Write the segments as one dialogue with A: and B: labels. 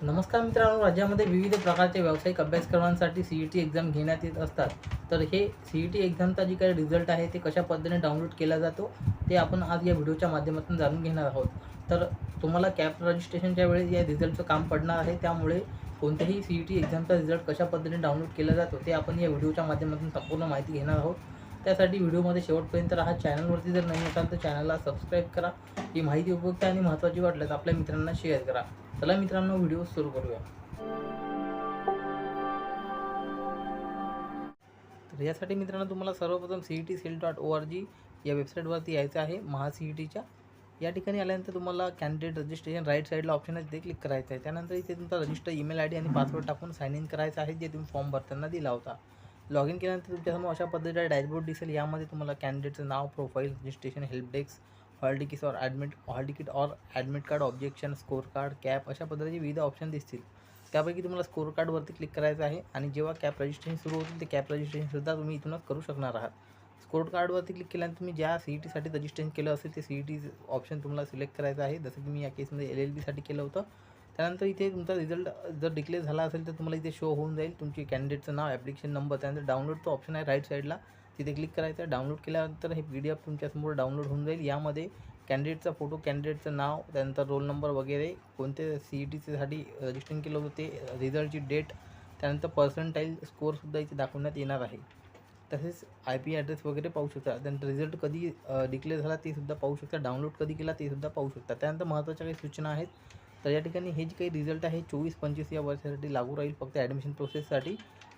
A: नमस्कार मित्रांनो राज्यामध्ये विविध प्रकारचे व्यावसायिक अभ्यासक्रमांसाठी सी ई टी एक्झाम घेण्यात येत असतात. तर हे सी ई टी एक्झामचा जी काही रिझल्ट आहे ते कशा पद्धतीने डाउनलोड केला जातो ते आपण आज या व्हिडिओच्या माध्यमातून जाणून घेणार आहोत. तर तुम्हाला कॅप रजिस्ट्रेशनच्या वेळेस या रिझल्टचं काम पडणार आहे त्यामुळे कोणत्याही सी ई टी एक्झामचा रिझल्ट कशा पद्धतीने डाउनलोड केला जातो ते आपण या व्हिडिओच्या माध्यमातून संपूर्ण माहिती घेणार आहोत. त्यासाठी व्हिडिओमध्ये शेवटपर्यंत राहा. चॅनलवरती जर नाही असाल तर चॅनलला सबस्क्राईब करा. ही माहिती उपयुक्त आणि महत्त्वाची वाटल्यास आपल्या मित्रांना शेअर करा. चला मित्रांनो व्हिडिओ सुरू करूया. तर यासाठी मित्रांनो तुम्हाला सर्वप्रथम C E T cell dot O R G या वेबसाईटवरती यायचं आहे. महा सी ई टीच्या या ठिकाणी आल्यानंतर तुम्हाला कॅन्डिडेट रजिस्ट्रेशन राईट साईडला ऑप्शन आहे ते क्लिक करायचं आहे. त्यानंतर इथे तुमचा रजिस्टर ईमेल आय डी आणि पासवर्ड टाकून साईन इन करायचं आहे जे तुम्ही फॉर्म भरताना दिला होता. लॉग इन केल्यानंतर तुमच्यासमोर अशा पद्धतीचा डॅशबोर्ड दिसेल. यामध्ये तुम्हाला कॅन्डिडेटचं नाव profile registration help desk hall ticket और ॲडमिट हॉल तिकीट और admit card objection score card CAP अशा पद्धतीचे विविध ऑप्शन दिसतील. त्यापैकी तुम्हाला स्कोर कार्डवरती क्लिक करायचं आहे आणि जेव्हा कॅप रजिस्ट्रेशन सुरू होतील ते कॅप रजिस्ट्रेशनसुद्धा तुम्ही इथूनच करू शकणार आहात. स्कोर कार्डवरती क्लिक केल्यानंतर तुम्ही ज्या सी ई टीसाठी रजिस्ट्रेशन केलं असेल ते सी ई टी ऑप्शन तुम्हाला सिलेक्ट करायचं आहे. जसं की मी या केसमध्ये एल एल बीसाठी केलं होतं. त्यानंतर इथे तुमचा रिझल्ट जर डिक्लेअर झाला असेल तर तुम्हाला इथे शो होऊन जाईल. तुमची कॅन्डिडेटचं नाव ॲप्लिकेशन नंबर त्यानंतर डाउनलोडचं ऑप्शन आहे राईट साईडला तिथे क्लिक करायचं. आहे डाउनलोड केल्यानंतर हे पी डी एफ तुमच्यासमोर डाउनलोड होऊन जाईल. यामध्ये कॅन्डिडेटचा फोटो कॅन्डिडेटचं नाव त्यानंतर रोल नंबर वगैरे कोणते सी ई टीसाठी रजिस्ट्रेशन केलं होतं ते रिझल्टची डेट त्यानंतर पर्सेंटाईल स्कोअरसुद्धा इथे दाखवण्यात येणार आहे. तसेच आय पी ॲड्रेस वगैरे पाहू शकता. त्यानंतर रिझल्ट कधी डिक्लेअर झाला ते सुद्धा पाहू शकता. डाउनलोड कधी केला ते सुद्धा पाहू शकता. त्यानंतर महत्त्वाच्या काही सूचना आहेत. तर या ठिकाणी हे जे काही रिझल्ट आहे चोवीस पंचवीस या वर्षासाठी लागू राहील फक्त ॲडमिशन प्रोसेससाठी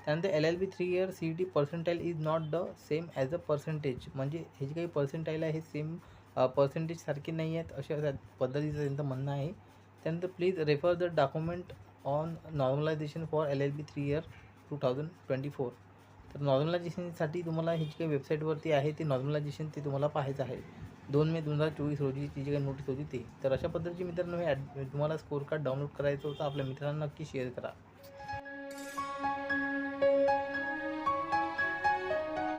A: त्यानंतर L L B three year C E T percentile is not the same as a percentage म्हणजे हे जे काही पर्सेंटाईल आहे हे सेम पर्सेंटेजसारखे नाही आहेत अशा त्या पद्धतीचं त्यांचं म्हणणं आहे. त्यानंतर please refer the document on normalisation for L L B three year two thousand twenty four तर नॉर्मलायझेशनसाठी तुम्हाला ह्याची काही वेबसाईटवरती आहे ते नॉर्मलायझेशन ते तुम्हाला पाहायचं आहे. दोन मे दोन हजार चोवीस रोजी जी काही नोटीस होती ती. तर अशा पद्धतीची मित्रांनो हे ॲड तुम्हाला स्कोर कार्ड डाउनलोड करायचं होतं. आपल्या मित्रांना नक्की शेअर करा.